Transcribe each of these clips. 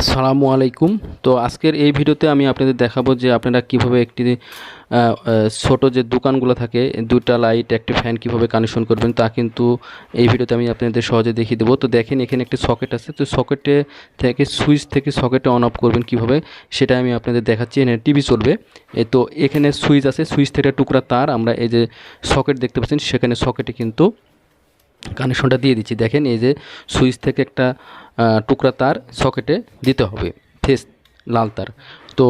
আসসালামু আলাইকুম। তো আজকের এই ভিডিওতে আমি আপনাদের দেখাবো যে আপনারা কীভাবে একটি ছোট যে দোকানগুলো থাকে দুটা লাইট একটি ফ্যান কীভাবে কানেকশন করবেন তা কিন্তু এই ভিডিওতে আমি আপনাদের সহজে দেখিয়ে দেবো। তো দেখেন এখানে একটি সকেট আছে, তো সকেটে থেকে সুইচ থেকে সকেটে অন অফ করবেন কীভাবে সেটা আমি আপনাদের দেখাচ্ছি। এখানে টিভি চলবে। তো এখানে সুইচ আছে সুইচ থেকে টুকরা তার, আমরা এই যে সকেট দেখতে পাচ্ছেন, সেখানে সকেটে কিন্তু কানেকশনটা দিয়ে দিচ্ছি। দেখেন এই যে সুইচ থেকে একটা টুকরা তার সকেটে দিতে হবে ফেস লাল তার। তো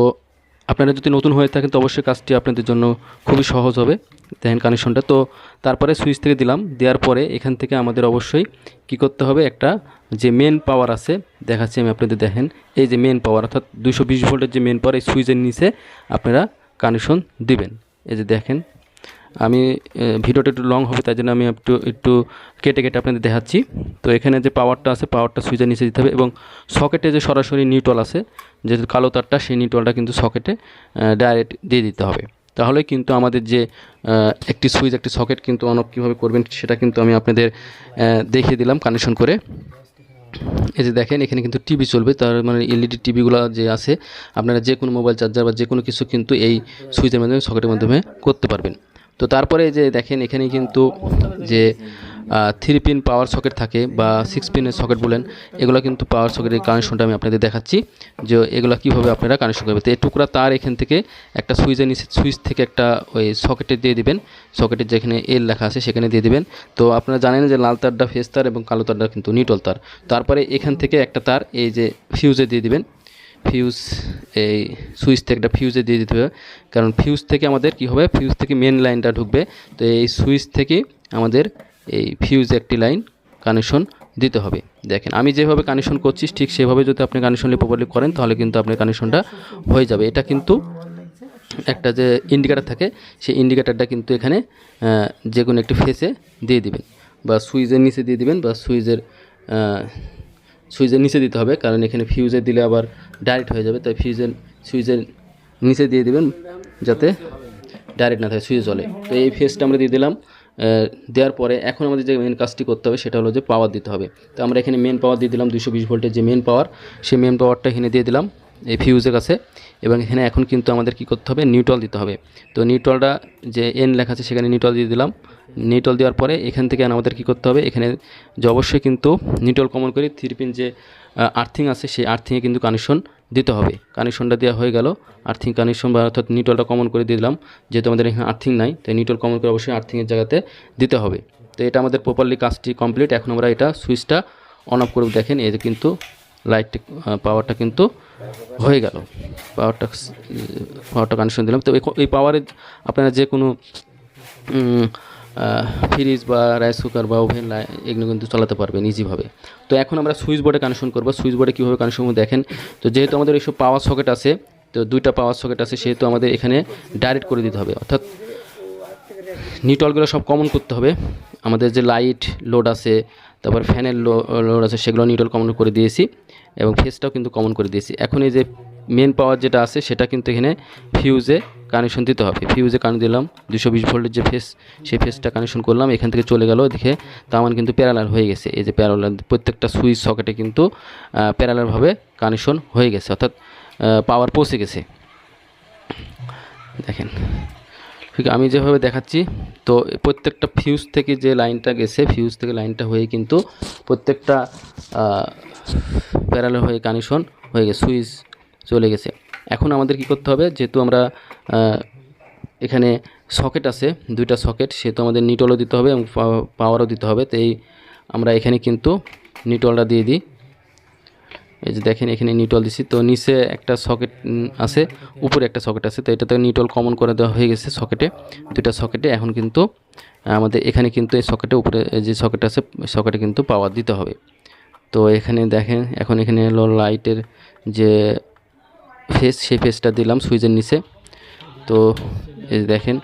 আপনারা যদি নতুন হয়ে থাকেন, তো অবশ্যই কাজটি আপনাদের জন্য খুবই সহজ হবে, দেখেন কানেকশনটা তো তারপরে সুইচ থেকে দিলাম, দেওয়ার পরে এখান থেকে আমাদের অবশ্যই কি করতে হবে, একটা যে মেন পাওয়ার আছে, দেখাচ্ছি আমি আপনাদের, দেখেন, এই যে মেন পাওয়ার অর্থাৎ দুশো ভোল্টের যে মেন পাওয়ার এই সুইচের নিচে আপনারা কানেকশন দিবেন। এই যে দেখেন আমি ভিডিওটা একটু লং হবে, তাই জন্য আমি একটু একটু কেটে কেটে আপনাদের দেখাচ্ছি। তো এখানে যে পাওয়ারটা আছে পাওয়ারটা সুইচের নিচে দিতে হবে এবং সকেটে যে সরাসরি নিউটল আছে, যে কালো তারটা, সেই নিউটলটা কিন্তু সকেটে ডাইরেক্ট দিয়ে দিতে হবে। তাহলে কিন্তু আমাদের যে একটি সুইচ একটি সকেট কিন্তু অন অফ কীভাবে করবেন, সেটা কিন্তু আমি আপনাদের দেখিয়ে দিলাম কানেকশন করে। এই যে দেখেন, এখানে কিন্তু টিভি চলবে, তার মানে এলইডি টিভিগুলো যে আছে, আপনারা যে কোনো মোবাইল চার্জার বা যে কোনো কিছু কিন্তু এই সুইচের মাধ্যমে সকেটের মাধ্যমে করতে পারবেন। তো তারপরে যে দেখেন, এখানে কিন্তু যে থ্রি পিন পাওয়ার সকেট থাকে বা সিক্স পিনের সকেট বলেন, এগুলো কিন্তু পাওয়ার সকেটের কানেকশনটা আমি আপনাদের দেখাচ্ছি যে এগুলো কীভাবে আপনারা কানেকশন করবেন। তো এই টুকরা তার এখান থেকে একটা সুইচের নিচে, সুইচ থেকে একটা ওই সকেটে দিয়ে দিবেন। সকেটের যেখানে এল লেখা আছে সেখানে দিয়ে দিবেন। তো আপনারা জানেন যে লাল তারটা ফেস তার এবং কালো তারটা কিন্তু নিটল তার। তারপরে এখান থেকে একটা তার এই যে ফিউজে দিয়ে দিবেন। ফিউজ এই সুইচ থেকে একটা ফিউজে দিয়ে দিতে হবে। কারণ ফিউজ থেকে আমাদের কি হবে? ফিউজ থেকে মেন লাইনটা ঢুকবে। তো এই সুইচ থেকে আমাদের এই ফিউজ একটি লাইন কানেকশন দিতে হবে। দেখেন, আমি যেভাবে কানেকশন করছি, ঠিক সেভাবে যদি আপনি কানেকশনটি প্রপারলি করেন, তাহলে কিন্তু আপনার কানেকশনটা হয়ে যাবে। এটা কিন্তু একটা যে ইন্ডিকেটার থাকে, সেই ইন্ডিকেটারটা কিন্তু এখানে যে কোনো একটি ফেসে দিয়ে দিবেন বা সুইচের নিচে দিয়ে দিবেন বা সুইচের সুইচের নিচে দিতে হবে, কারণ এখানে ফিউজে দিলে আবার ডাইরেক্ট হয়ে যাবে, তাই ফিউজের সুইচের নিচে দিয়ে দেবেন যাতে ডাইরেক্ট না থাকে, সুইচ জলে তো এই ফেসটা আমরা দিয়ে দিলাম দেওয়ার পরে এখন আমাদের যে মেন কাজটি করতে হবে সেটা হলো যে পাওয়ার দিতে হবে। তো আমরা এখানে মেন পাওয়ার দিয়ে দিলাম দুশো বিশ ভোল্টের যে মেন পাওয়ার সেই মেন পাওয়ারটা এখানে দিয়ে দিলাম। এই ফিউজের কাছে এবং এখানে এখন কিন্তু আমাদের কি করতে হবে? নিউট্রাল দিতে হবে। তো নিউট্রালটা যে এন লেখা আছে সেখানে নিউট্রাল দিয়ে দিলাম। নিউট্রাল দেওয়ার পরে এখান থেকে আমাদের কি করতে হবে? এখানে যে অবশ্যই কিন্তু নিউট্রাল কমন করে থ্রি পিন যে আর্থিং আছে সেই আর্থিংয়ে কিন্তু কানেকশন দিতে হবে। কানেকশনটা দেওয়া হয়ে গেল। আর্থিং কানেকশন বা অর্থাৎ নিউট্রালটা কমন করে দিলাম। যেহেতু আমাদের এখানে আর্থিং নাই, তাই নিউট্রাল কমন করে অবশ্যই আর্থিংয়ের জায়গাতে দিতে হবে। তো এটা আমাদের প্রপারলি কাজটি কমপ্লিট এখন আমরা এটা সুইচটা অন অফ করে দেখেন। যে কিন্তু লাইট পাওয়ারটা কিন্তু হয়ে গেল। পাওয়ারটা পাওয়ারটা কানেকশন দিলাম। তো এই- পাওয়ারের আপনারা যে কোনো ফ্রিজ বা রাইস কুকার বা ওভেন এগুলো কিন্তু চালাতে পারবেন ইজিভাবে তো এখন আমরা সুইচ বোর্ডে কানেকশন করব। সুইচ বোর্ডে কীভাবে কানেকশন দেখেন। তো যেহেতু আমাদের এইসব পাওয়ার সকেট আছে, তো দুইটা পাওয়ার সকেট আছে, সেহেতু আমাদের এখানে ডাইরেক্ট করে দিতে হবে। অর্থাৎ নিউট্রালগুলো সব কমন করতে হবে। আমাদের যে লাইট লোড আছে তারপর ফ্যানের লোড আছে, সেগুলো নিউট্রাল কমন করে দিয়েছি এবং ফেসটাও কিন্তু কমন করে দিয়েছি। এখন এই যে মেন পাওয়ার যেটা আছে, সেটা কিন্তু এখানে ফিউজে কানেকশন দিতে হবে। ফিউজে কানেক্ট দিলাম, দুশো বিশ ভোল্টের যে ফেস সেই ফেসটা কানেকশন করলাম, এখান থেকে চলে গেল। দেখে তামান কিন্তু প্যারালার হয়ে গেছে। এই যে প্যারালার প্রত্যেকটা সুইচ সকেটে কিন্তু প্যারালারভাবে কানেকশন হয়ে গেছে। অর্থাৎ পাওয়ার পৌঁছে গেছে। দেখেন ঠিক, আমি যেভাবে দেখাচ্ছি, তো প্রত্যেকটা ফিউজ থেকে যে লাইনটা গেছে ফিউজ থেকে লাইনটা হয়ে কিন্তু প্রত্যেকটা প্যারালাল হয়ে কানেকশন হয়ে গেছে সুইচ চলে গেছে। এখন আমাদের কি করতে হবে, যেহেতু আমরা এখানে সকেট আছে, দুইটা সকেট সেহেতু আমাদের নিটলও দিতে হবে এবং পাওয়ারও দিতে হবে, তো এই আমরা এখানে কিন্তু নিটলটা দিয়ে দিই। এই যে দেখেন এখানে নিউট্রাল দিছি। তো নিচে একটা সকেট আছে, উপরে একটা সকেট আছে। তো এটাতে নিউট্রাল কমন করে দেওয়া হয়ে গেছে সকেটে। দুইটা সকেটে এখন কিন্তু, আমাদের এখানে কিন্তু এই সকেটে উপরে যে সকেট আছে, সকেটে কিন্তু পাওয়ার দিতে হবে। তো এখানে দেখেন, এখন এখানে হলো লাইটের যে ফেস সেই ফেসটা দিলাম সুইচের নিচে। তো এই যে দেখেন,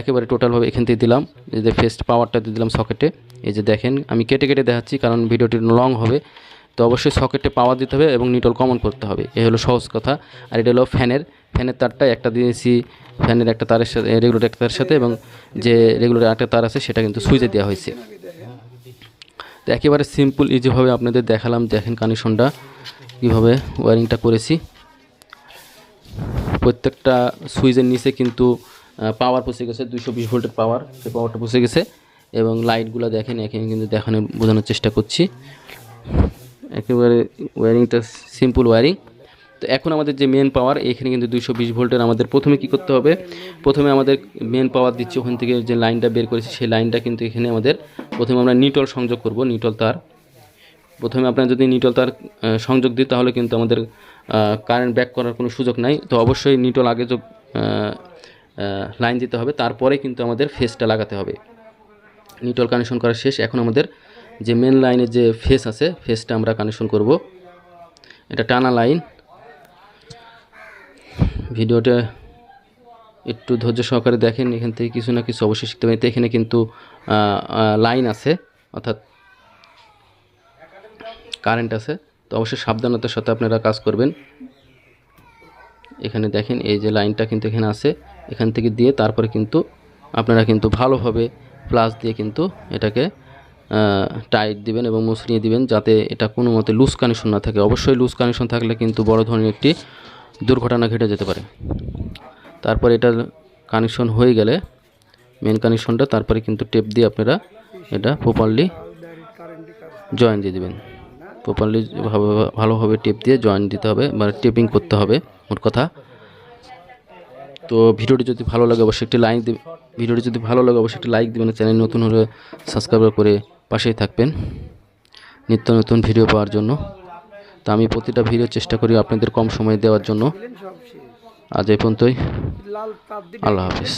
একেবারে টোটালভাবে এখান থেকে দিলাম। এই যে ফেস্ট পাওয়ারটা দিয়ে দিলাম সকেটে। এই যে দেখেন, আমি কেটে কেটে দেখাচ্ছি কারণ ভিডিওটি লং হবে। তো অবশ্যই সকেটে পাওয়ার দিতে হবে এবং নিটল কমন করতে হবে। এ হলো সহজ কথা। আর এটা হলো ফ্যানের। ফ্যানের তারটা একটা দিয়েছি। ফ্যানের একটা তারের সাথে রেগুলার একটা তারের সাথে এবং যে রেগুলার একটা তার আছে সেটা কিন্তু সুইচে দেওয়া হয়েছে। তো একেবারে সিম্পল ইজিভাবে আপনাদের দেখালাম। দেখেন কানেকশনটা কীভাবে ওয়ারিংটা করেছি। প্রত্যেকটা সুইচের নিচে কিন্তু পাওয়ার পৌঁছে গেছে। দুশো বিশ ভোল্টের পাওয়ার সেই পাওয়ারটা পৌঁছে গেছে। এবং লাইটগুলো দেখেন এখানে কিন্তু দেখানোর, বোঝানোর চেষ্টা করছি। একেবারে ওয়ারিংটা সিম্পল ওয়ারিং তো এখন আমাদের যে মেন পাওয়ার এখানে কিন্তু দুশো বিশ ভোল্টের আমাদের প্রথমে কি করতে হবে? প্রথমে আমাদের মেন পাওয়ার দিচ্ছি, ওখান থেকে যে লাইনটা বের করেছি, সেই লাইনটা কিন্তু এখানে আমাদের প্রথমে আমরা নিটল সংযোগ করব নিটল তার। প্রথমে আপনার যদি নিটল তার সংযোগ দিই, তাহলে কিন্তু আমাদের কারেন্ট ব্যাক করার কোনো সুযোগ নাই। তো অবশ্যই নিটল আগে যোগ লাইন দিতে হবে, তারপরে কিন্তু আমাদের ফেসটা লাগাতে হবে। নিটল কানেকশন করা শেষ, এখন আমাদের যে মেন লাইনের যে ফেস আছে ফেসটা আমরা কানেকশন করব। এটা টানা লাইন ভিডিওটা একটু ধৈর্য সহকারে দেখেন, এখান থেকে কিছু না কিছু অবশ্যই শিখতে পারেন। এখানে কিন্তু লাইন আছে, অর্থাৎ কারেন্ট আছে। তো অবশ্যই সাবধানতার সাথে আপনারা কাজ করবেন। এখানে দেখেন, এই যে লাইনটা কিন্তু এখানে আছে। এখান থেকে দিয়ে তারপরে কিন্তু আপনারা কিন্তু ভালোভাবে প্লাস দিয়ে কিন্তু এটাকে টাইট দিবেন এবং মুসড়িয়ে দিবেন যাতে এটা কোনো মতে লুজ কানেকশন না থাকে। অবশ্যই লুজ কানেকশন থাকলে কিন্তু বড় ধরনের একটি দুর্ঘটনা ঘটে যেতে পারে। তারপর এটা কানেকশন হয়ে গেলে মেন কানেকশনটা তারপরে কিন্তু টেপ দিয়ে আপনারা এটা প্রপারলি জয়েন দিয়ে দেবেন। প্রপারলি ভালোভাবে টেপ দিয়ে জয়েন দিতে হবে মানে টেপিং করতে হবে, মোট কথা। তো ভিডিওটি যদি ভালো লাগে, অবশ্যই একটি লাইক দিবে ভিডিওটি যদি ভালো লাগে, অবশ্যই একটি লাইক দেবেন। চ্যানেল নতুন হলে সাবস্ক্রাইব করে পাশেই থাকবেন। নিত্য নতুন ভিডিও পাওয়ার জন্য। তো আমি প্রতিটা ভিডিও চেষ্টা করি আপনাদের কম সময় দেওয়ার জন্য। আজ এই পর্যন্তই। আল্লাহ হাফিজ।